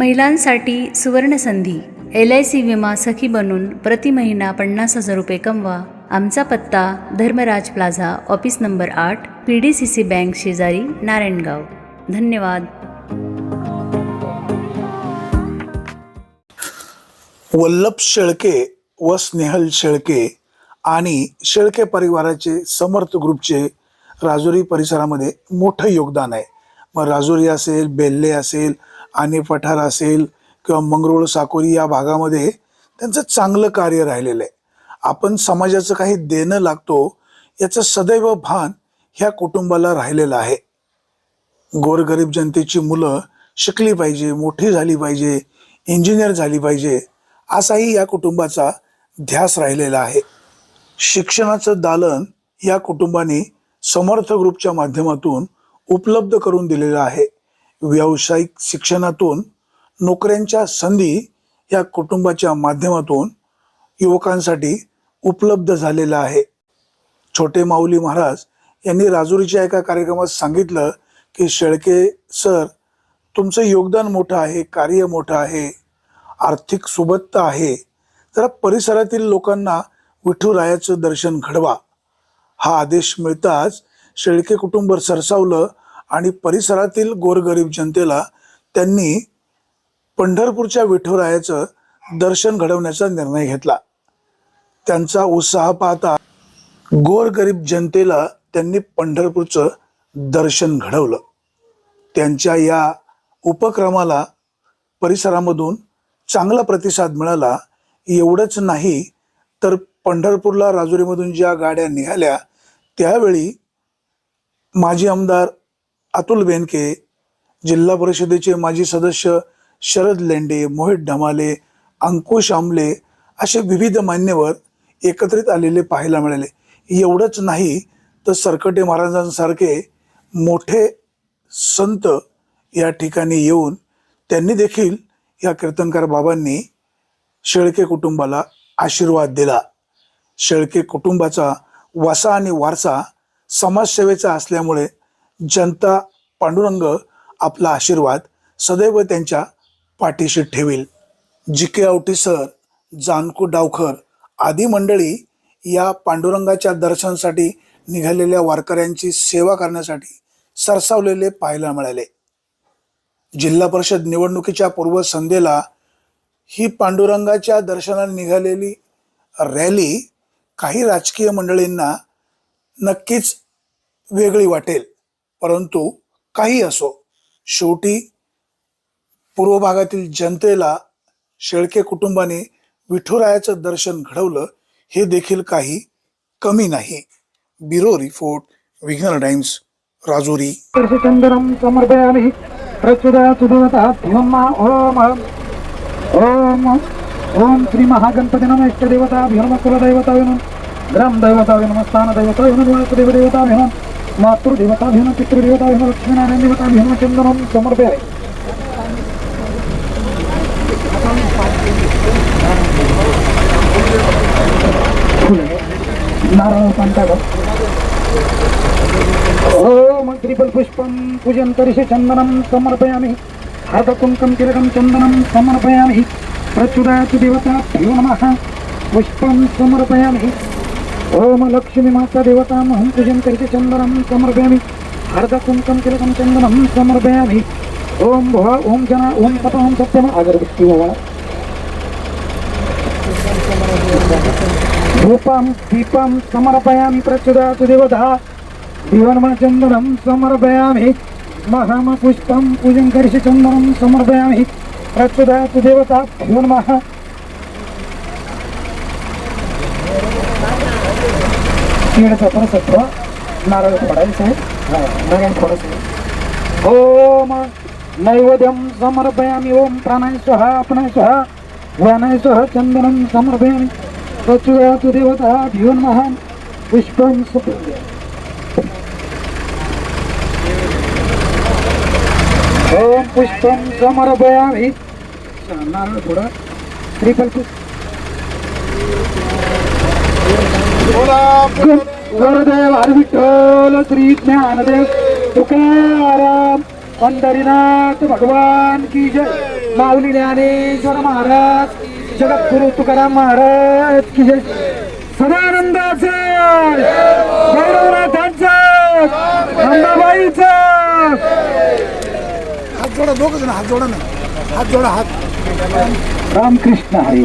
महिलांसाठी सुवर्णसंधी L I C विमा सखी बनून प्रति महिना पन्नास हजार रुपये कमवा. आमचा पत्ता धर्मराज प्लाझा ऑफिस नंबर आठ P D C C bank शेजारी नारायणगाव. धन्यवाद. वल्लभ शेळके व स्नेहल शेळके आणि शेळके परिवाराचे समर्थ ग्रुपचे राजुरी परिसरामध्ये मोठं योगदान आहे. मग राजुरी असेल बेल्ले असेल आणि पठार असेल किंवा मंगरुळ साकोरी या भागामध्ये त्यांचं चांगलं कार्य राहिलेलं आहे. आपण समाजाचं काही देणं लागतो याचं सदैव भान ह्या कुटुंबाला राहिलेलं आहे. गोरगरीब जनतेची मुलं शिकली पाहिजे मोठी झाली पाहिजे इंजिनियर झाली पाहिजे असाही या कुटुंबाचा ध्यास राहिलेला आहे. शिक्षणाचं दालन या कुटुंबाने समर्थ ग्रुपच्या माध्यमातून उपलब्ध करून दिलेलं आहे. व्यावसायिक शिक्षणातून नोकऱ्यांच्या संधी या कुटुंबाच्या माध्यमातून युवकांसाठी उपलब्ध झालेला आहे. छोटे माऊली महाराज यांनी राजुरीच्या एका कार्यक्रमात सांगितलं की शेळके सर तुमचं योगदान मोठं आहे कार्य मोठं आहे आर्थिक सुबत्ता आहे. जरा परिसरातील लोकांना विठुरायाचं दर्शन घडवा. हा आदेश मिळताच शेळके कुटुंब सरसावलं आणि परिसरातील गोरगरीब जनतेला त्यांनी पंढरपूरच्या विठुरायाचं दर्शन घडवण्याचा निर्णय घेतला. त्यांचा उत्साह पाहता गोरगरीब जनतेला त्यांनी पंढरपूरचं दर्शन घडवलं. त्यांच्या या उपक्रमाला परिसरामधून चांगला प्रतिसाद मिळाला. एवढंच नाही तर पंढरपूरला राजुरीमधून ज्या गाड्या निघाल्या त्यावेळी माजी आमदार अतुल बेनके जिल्हा परिषदेचे माजी सदस्य शरद लेंडे मोहित ढमाले अंकुश आमले असे विविध मान्यवर एकत्रित आलेले पाहायला मिळाले. एवढंच नाही तर सरकटे महाराजांसारखे मोठे संत या ठिकाणी येऊन त्यांनी देखील या कीर्तनकार बाबांनी शेळके कुटुंबाला आशीर्वाद दिला. शेळके कुटुंबाचा वसा आणि वारसा समाजसेवेचा असल्यामुळे जनता पांडुरंग आपला आशीर्वाद सदैव त्यांच्या पाठीशी ठेवील. जिके आवटी सर जानकू डावखर आदी मंडळी या पांडुरंगाच्या दर्शनासाठी निघालेल्या वारकऱ्यांची सेवा करण्यासाठी सरसावलेले पाहायला मिळाले. जिल्हा परिषद निवडणुकीच्या पूर्वसंध्येला ही पांडुरंगाच्या दर्शनाला निघालेली रॅली काही राजकीय मंडळींना नक्कीच वेगळी वाटेल. परंतु काही असो शेवटी पूर्व भागातील जनतेला शेळके कुटुंबाने विठुरायाचं दर्शन घडवलं हे देखील काही कमी नाही. ब्युरो रिपोर्ट विघ्नर टाइम्स राजुरी. चंदनम समर्पयामि प्रचुदा सुदेवता भीमम्मा ओम ओम ओम श्री महागणपती नम इष्टदेवता भीम कुलदैवता विनम ग्राम दैवता विनम स्थान दैवता विनम वासुदेव देवता भीम मातृदेवता भीम पितृदेवता भीम लक्ष्मीनारायण देवता भीम चंदनम समर्पयामि नारायण पंचागत ओम त्रिपलपुष्पं पूजन तरिषे समर्पयामि हरदकुङ्कं तिलकं चन्दनं समर्पयामि प्रचुरायतु देवता भ्यो नमः पुष्पं समर्पयामि ఓం లక్ష్మి మాత దేవతామహం పూజం కరిచి చందనం సమర్పయామి. అర్ధకుంకం తిలకం చందనం సమర్పయామి. ఓం భువ ఓం జన ఓం తప ఓం సత్యం ఆగర్భక్తి ధూపం దీపం సమర్పయామి ప్రచుదాతు దేవత. దీవనమ చందనం సమర్పయామి. మహామ పుష్పం పూజం కరిచి చందనం సమర్పయామి. ప్రచుదాతు దేవత భ్యో तीळचं परसत्व नारळ फोडायचं आहे हा, नारळ फोडायचं ओम नैवेद्यं समर्पयामि ओम प्राणाय स्वहा अपनाय स्वहा व्यानाय चंदनम समर्पयामी समर्पयामि। तु देवता भिवन महान पुष्पम समर्पयामि ओम पुष्पम समर्पयामी। नारळ थोडं। त्रिफल पुष्प गुरुदेव हरी विठ्ठल श्री ज्ञानदेव तुकाराम पंढरीनाथ भगवान की जय. माऊली ज्ञानेश्वर महाराज जगद्गुरु तुकाराम महाराज की जय. सदानंदाचं गौरवनाथांचं अंबाबाईचं हात जोडा दोघ जण हात जोडा ना. हात जोडा हात. रामकृष्ण हरी.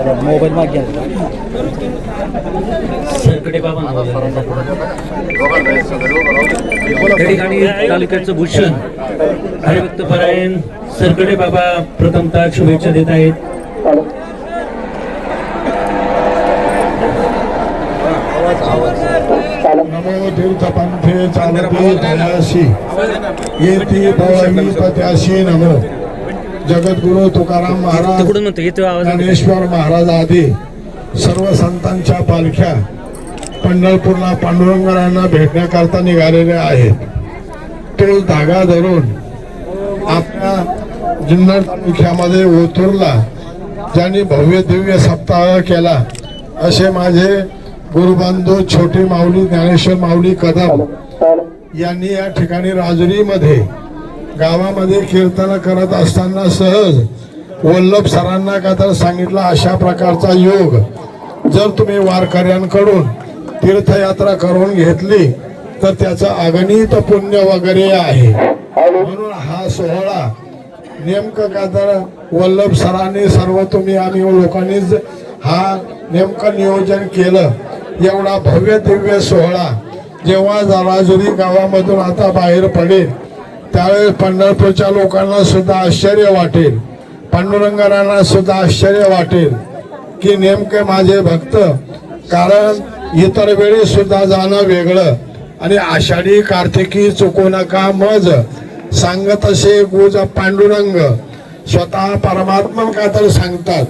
मोबाईल मागे सरकडे बाबा त्या ठिकाणी तालुक्याचं भूषण हरिभक्त परायण सरकडे बाबा प्रथमतः शुभेच्छा देत आहेत. नमो तीर्थपंथे चालती तयाशी येती भवानी पत्याशी नमो। जगद्गुरु तुकाराम महाराज ज्ञानेश्वर महाराज आदी सर्व संतांच्या पालख्या पंढरपूरला पांडुरंगरांना भेटण्याकरता निघालेल्या आहेत. तो धागा धरून आपल्या जुन्नर तालुक्यामध्ये ओतूरला ज्यांनी भव्य दिव्य सप्ताह केला असे माझे गुरुबांधू छोटी माऊली ज्ञानेश्वर माऊली कदम यांनी या ठिकाणी राजुरीमध्ये गावामध्ये कीर्तन करत असताना सहज वल्लभ सरांना का तर सांगितलं अशा प्रकारचा योग जर तुम्ही वारकऱ्यांकडून तीर्थयात्रा करून घेतली तर त्याचं अगणित पुण्य वगैरे आहे. म्हणून हा सोहळा नेमकं का तर वल्लभ सरांनी सर्व तुम्ही आम्ही लोकांनीच हा नेमकं नियोजन केलं. एवढा भव्य दिव्य सोहळा जेव्हा जराजुरी गावामधून आता बाहेर पडेल त्यावेळेस पंढरपूरच्या लोकांना सुद्धा आश्चर्य वाटेल. पांडुरंगारांना सुद्धा आश्चर्य वाटेल की नेमके माझे भक्त कारण इतर वेळी सुद्धा जाणं वेगळं. आणि आषाढी कार्तिकी चुकू नका मज सांगत असे गुज पांडुरंग. स्वतः परमात्मा का तर सांगतात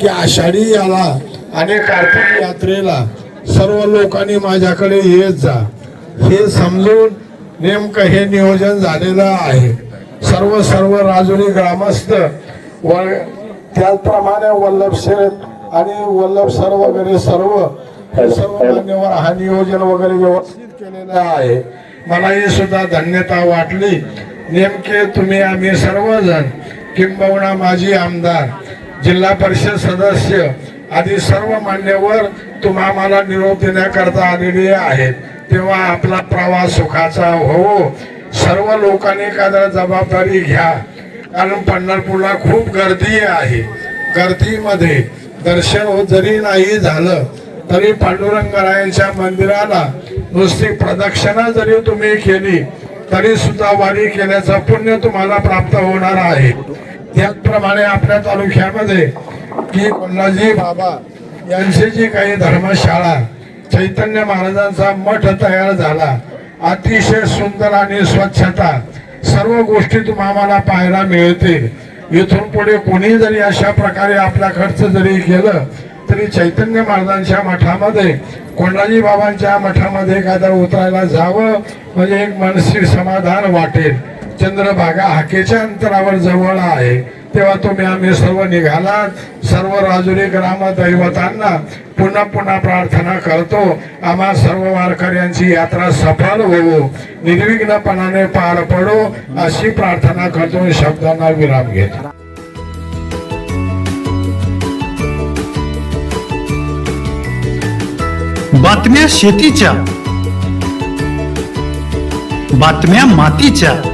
की आषाढी याला आणि कार्तिक यात्रेला सर्व लोकांनी माझ्याकडे येत जा. हे समजून नेमकं हे नियोजन झालेलं आहे. सर्व सर्व राजुरी ग्रामस्थ व त्याचप्रमाणे वल्लभ शेठ आणि वल्लभ सर वगैरे सर्व सर्व मान्यवर हा नियोजन वगैरे व्यवस्थित केलेलं आहे. मलाही सुद्धा धन्यता वाटली. नेमके तुम्ही आम्ही सर्वजण किंबहुना माजी आमदार जिल्हा परिषद सदस्य आदी सर्व मान्यवर तुम्हा मला निरोप देण्याकरता आलेले आहेत. तेव्हा आपला प्रवास सुखाचा हो सर्व लोकांनी एखादा जबाबदारी घ्या. कारण पंढरपूरला खूप गर्दी आहे. गर्दीमध्ये दर्शन जरी नाही झालं तरी पांडुरंगरायांच्या मंदिराला नुसती प्रदक्षिणा जरी तुम्ही केली तरी सुद्धा वारी केल्याचं पुण्य तुम्हाला प्राप्त होणार आहे. त्याचप्रमाणे आपल्या तालुक्यामध्ये की कोल्हाजी बाबा यांची जी काही धर्मशाळा चैतन्य महाराजांचा मठ तयार झाला. अतिशय सुंदर आणि स्वच्छता. सर्व गोष्टी तुम्हाला पाहायला मिळतील इथून पुढे कोणी जरी अशा प्रकारे आपला खर्च जरी केलं तरी चैतन्य महाराजांच्या मठामध्ये कोंडाजी बाबांच्या मठामध्ये एखादा उतरायला जावं म्हणजे एक मनसी समाधान वाटेल. चंद्रभागा हाकेच्या अंतरावर जवळ आहे. तेव्हा तुम्ही आम्ही सर्व निघालात. सर्व राजुरी ग्राम दैवतांना पुन्हा पुन्हा प्रार्थना करतो. आम्हा सर्व वारकऱ्यांची यात्रा सफल होवो निर्विघ्नपणाने पार पडो. अशी प्रार्थना करतो. शब्दांना विराम घेतो. बातम्या शेतीच्या बातम्या मातीच्या